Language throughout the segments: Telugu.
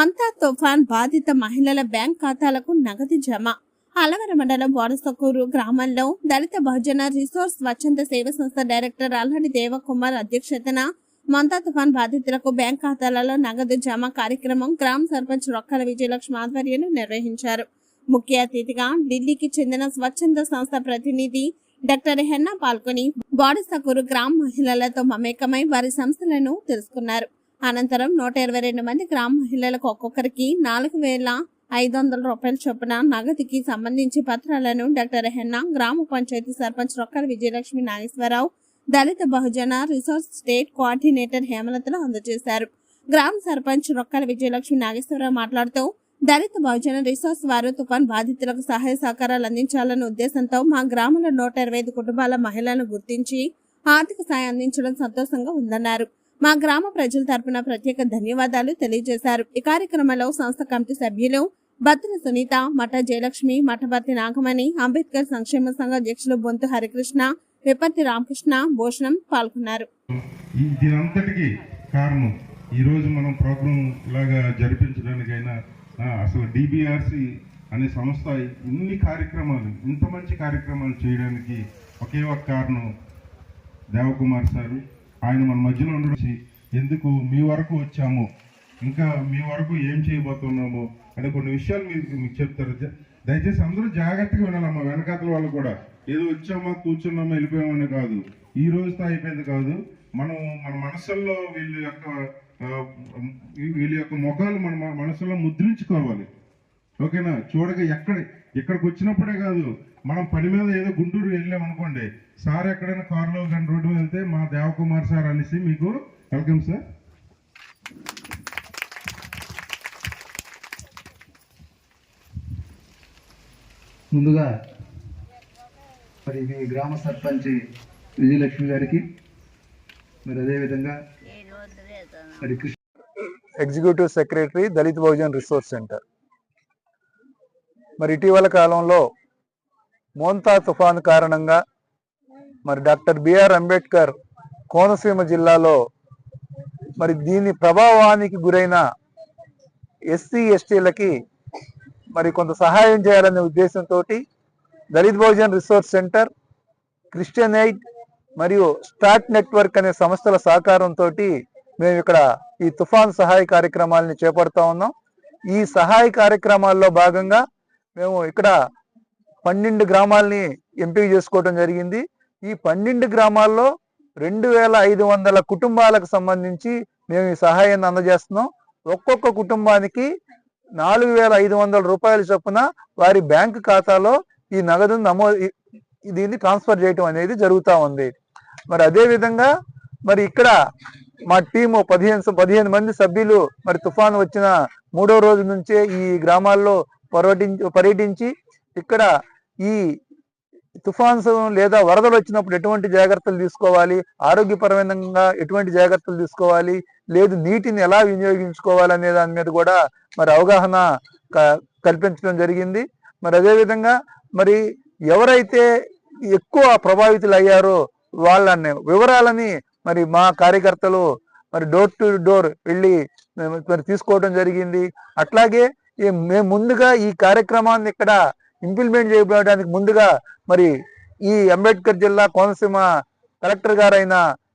మంతా తుఫాన్ బాధిత మహిళల బ్యాంక్ ఖాతాలకు నగదు జమ. అలవర మండలం వారసకూరు గ్రామంలో దళిత బహుజన రిసోర్స్ స్వచ్ఛంద సేవ సంస్థ డైరెక్టర్ అల్హడి దేవకుమార్ అధ్యక్షతన మంతా తుఫాన్ బాధితులకు బ్యాంక్ ఖాతాలలో నగదు జమ కార్యక్రమం గ్రామ సర్పంచ్ రొక్కల విజయలక్ష్మి ఆధ్వర్యంలో నిర్వహించారు. ముఖ్య అతిథిగా ఢిల్లీకి చెందిన స్వచ్ఛంద సంస్థ ప్రతినిధి డాక్టర్ హెన్నా పాల్గొని బాడసకూరు గ్రామ మహిళలతో మమేకమై వారి సంస్థలను తెలుసుకున్నారు. అనంతరం నూట ఇరవై రెండు మంది గ్రామ మహిళలకు ఒక్కొక్కరికి నాలుగు వేల ఐదు వందల రూపాయల చొప్పున నగదుకి సంబంధించి పత్రాలను డాక్టర్ హెన్నా గ్రామ panchayat sarpanch Rokkala Vijayalakshmi Nageswararao Dalit Bahujan resource state coordinator హేమలతలు అందజేశారు. గ్రామ సర్పంచ్ రొక్కల విజయలక్ష్మి నాగేశ్వరరావు మాట్లాడుతూ దళిత బహుజన రిసోర్స్ వారు తుఫాన్ బాధితులకు సహాయ సహకారాలు అందించాలన్న ఉద్దేశంతో మా గ్రామంలో నూట ఇరవై ఐదు కుటుంబాల మహిళలను గుర్తించి ఆర్థిక సాయం అందించడం సంతోషంగా ఉందన్నారు. మా గ్రామ ప్రజల తరపున ప్రత్యేక ధన్యవాదాలు తెలియజేశారు. ఈ కార్యక్రమంలో సంస్థ కమిటీ సభ్యులు బత్తుల సునీత మఠ జయలక్ష్మి మఠభర్తి నాగమణి అంబేద్కర్ సంక్షేమ సంఘ అధ్యక్షులు బొంతు హరికృష్ణ విపత్తి రామకృష్ణ భూషణం పాల్గొన్నారు. ఈ దీనంతటికి కారణం ఈరోజు మనం ప్రోగ్రాం ఇలాగా జరిపించడానికైనా అసలు డిబిఆర్సి అనే సంస్థ ఇన్ని కార్యక్రమాలు ఇంత మంచి కార్యక్రమాలు చేయడానికి ఒకే ఒక కారణం దేవకుమార్ సారు. ఆయన మన మధ్యలో ఉండడం ఎందుకు? మీ వరకు వచ్చాము. ఇంకా మీ వరకు ఏం చేయబోతున్నాము? అనే కొన్ని విషయాలు మీరు మీకు చెప్తారు. దయచేసి అందరూ జాగ్రత్తగా వినాలమ్మా వెనకాతల వాళ్ళు కూడా. ఏదో వచ్చామా కూర్చున్నామా వెళ్ళిపోయామని కాదు. ఈ రోజుతో అయిపోయింది కాదు. మనం మన మనసుల్లో వీళ్ళ యొక్క వీళ్ళ యొక్క ముఖాలు మన మనసులో ముద్రించుకోవాలి. ఓకేనా? చూడగా ఎక్కడ ఇక్కడికి వచ్చినప్పుడే కాదు మనం పని మీద ఏదో గుంటూరు వెళ్ళాం అనుకోండి. సార్ ఎక్కడైనా కారులో కానీ రోడ్డు మీద వెళ్తే మా దేవకుమార్ సార్ అనేసి మీకు వెల్కమ్ సార్. ముందుగా మరి మీ గ్రామ సర్పంచ్ విజయలక్ష్మి గారికి మరి అదేవిధంగా మరి Krishna executive secretary Dalit Bahujan resource centre. మరి ఇటీవల కాలంలో మోంతా తుఫాన్ కారణంగా మరి డాక్టర్ బిఆర్ అంబేద్కర్ కోనసీమ జిల్లాలో మరి దీని ప్రభావానికి గురైన ఎస్సీ ఎస్టీలకి మరి కొంత సహాయం చేయాలనే ఉద్దేశంతో Dalit Bahujan resource centre Christian Aid మరియు స్టార్ట్ నెట్వర్క్ అనే సంస్థల సహకారంతో మేము ఇక్కడ ఈ తుఫాన్ సహాయ కార్యక్రమాలని చేపడతా ఉన్నాం. ఈ సహాయ కార్యక్రమాల్లో భాగంగా మేము ఇక్కడ పన్నెండు గ్రామాలని ఎంపిక చేసుకోవడం జరిగింది. ఈ పన్నెండు గ్రామాల్లో రెండు వేల ఐదు వందల కుటుంబాలకు సంబంధించి మేము ఈ సహాయాన్ని అందజేస్తున్నాం. ఒక్కొక్క కుటుంబానికి నాలుగు వేల ఐదు వందల రూపాయల చొప్పున వారి బ్యాంక్ ఖాతాలో ఈ నగదు నమో దీన్ని ట్రాన్స్ఫర్ చేయటం అనేది జరుగుతూ ఉంది. మరి అదేవిధంగా మరి ఇక్కడ మా టీము పదిహేను పదిహేను మంది సభ్యులు మరి తుఫాను వచ్చిన మూడో రోజు నుంచే ఈ గ్రామాల్లో పర్యటించి పర్యటించి ఇక్కడ ఈ తుఫాన్స్ లేదా వరదలు వచ్చినప్పుడు ఎటువంటి జాగ్రత్తలు తీసుకోవాలి? ఆరోగ్యపరమైన ఎటువంటి జాగ్రత్తలు తీసుకోవాలి? లేదు నీటిని ఎలా వినియోగించుకోవాలి అనే దాని మీద కూడా మరి అవగాహన క- కల్పించడం జరిగింది. మరి అదేవిధంగా మరి ఎవరైతే ఎక్కువ ప్రభావితులు అయ్యారో వాళ్ళని వివరాలని మరి మా కార్యకర్తలు మరి డోర్ టు డోర్ వెళ్ళి మరి తీసుకోవడం జరిగింది. అట్లాగే మేము ముందుగా ఈ కార్యక్రమాన్ని ఇక్కడ ఇంప్లిమెంట్ చేయడానికి ముందుగా మరి ఈ అంబేద్కర్ జిల్లా కోనసీమ కలెక్టర్ గారైన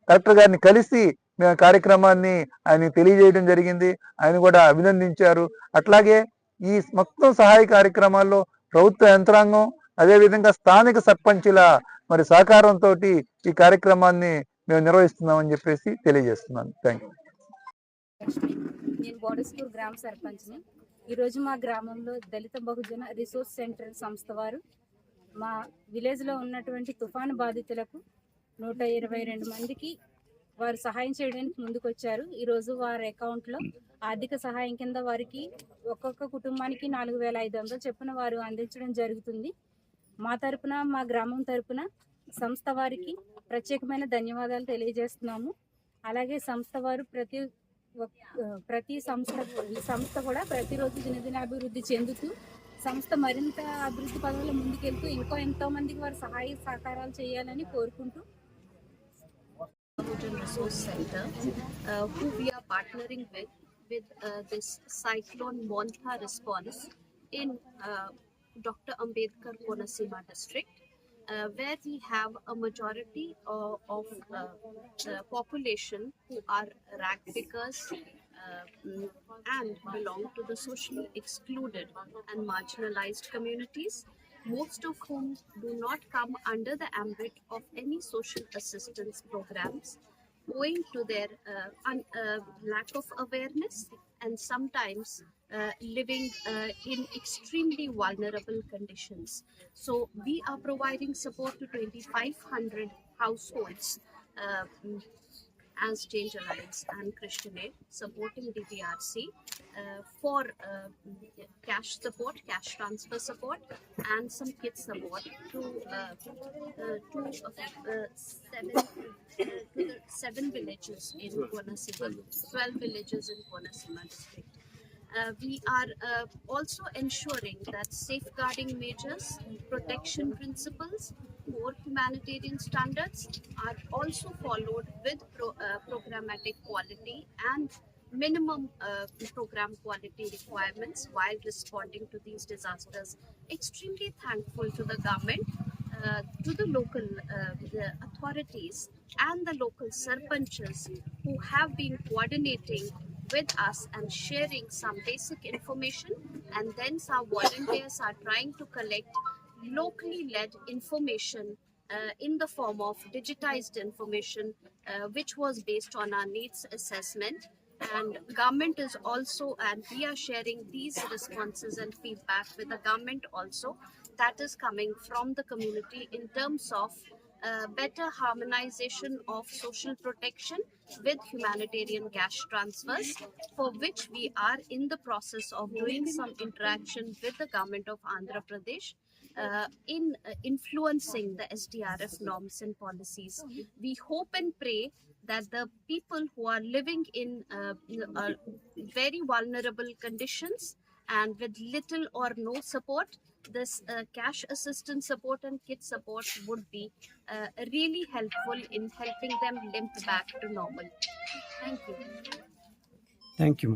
కలెక్టర్ గారిని కలిసి మేము కార్యక్రమాన్ని ఆయన తెలియజేయడం జరిగింది. ఆయన కూడా అభినందించారు. అట్లాగే ఈ మొత్తం సహాయ కార్యక్రమాల్లో ప్రభుత్వ యంత్రాంగం అదేవిధంగా స్థానిక సర్పంచుల మరి సహకారంతో ఈ కార్యక్రమాన్ని మేము నిర్వహిస్తున్నామని చెప్పేసి తెలియజేస్తున్నాను. థ్యాంక్ యూ నేను బోడస్పూర్ గ్రామ సర్పంచ్ని. ఈరోజు మా గ్రామంలో దళిత బహుజన రిసోర్స్ సెంటర్ సంస్థ వారు మా విలేజ్లో ఉన్నటువంటి తుఫాను బాధితులకు నూట ఇరవై రెండు మందికి వారు సహాయం చేయడానికి ముందుకు వచ్చారు ఈరోజు వారి అకౌంట్లో ఆర్థిక సహాయం కింద వారికి ఒక్కొక్క కుటుంబానికి నాలుగు వేల ఐదు వందలు చొప్పున వారు అందించడం జరుగుతుంది. మా తరపున మా గ్రామం తరపున సంస్థ వారికి ప్రత్యేకమైన ధన్యవాదాలు తెలియజేస్తున్నాము. అలాగే సంస్థ వారు ప్రతి ప్రతి సంస్థ ఈ సంస్థ కూడా ప్రతిరోజు దినదిన అభివృద్ధి చెందుతూ సంస్థ మరింత అభివృద్ధి పదవుల్లో ముందుకెళ్తూ ఇంకో ఎంతో మందికి వారు సహాయ సహకారాలు చేయాలని కోరుకుంటూ. Resource centre who we're partnering with with this cyclone Montha response in doctor Ambedkar Konaseema district uh, where we have a majority uh, of uh, the population who are rag pickers uh, and belong to the socially excluded and marginalized communities, most of whom do not come under the ambit of any social assistance programs owing to their uh, un- uh, lack of awareness and sometimes uh, living uh, in extremely vulnerable conditions. So, we are providing support to 2,500 households. Uh, as Change Alliance and Christian Aid supporting DBRC uh, for uh, cash support, cash transfer support, and some kit support to uh, uh, to uh, seven uh, seven villages in Konasima, twelve villages in Konasima district. Uh, we are uh, also ensuring that safeguarding measures, protection principles, core humanitarian standards are also followed with pro, uh, programmatic quality and minimum uh, program quality requirements while responding to these disasters. Extremely thankful to the government, uh, to the local uh, the authorities, and the local sarpanchas who have been coordinating with us and sharing some basic information. And then some volunteers are trying to collect locally led information uh, in the form of digitized information uh, which was based on our needs assessment. And government is also and we are sharing these responses and feedback with the government also that is coming from the community in terms of better harmonization of social protection with humanitarian cash transfers, for which we are in the process of doing some interaction with the government of Andhra Pradesh. Uh, in uh, influencing the SDRF norms and policies. We hope and pray that the people who are living in uh, uh, very vulnerable conditions and with little or no support, this uh, cash assistance support and kit support would be uh, really helpful in helping them limp back to normal. Thank you. Thank you.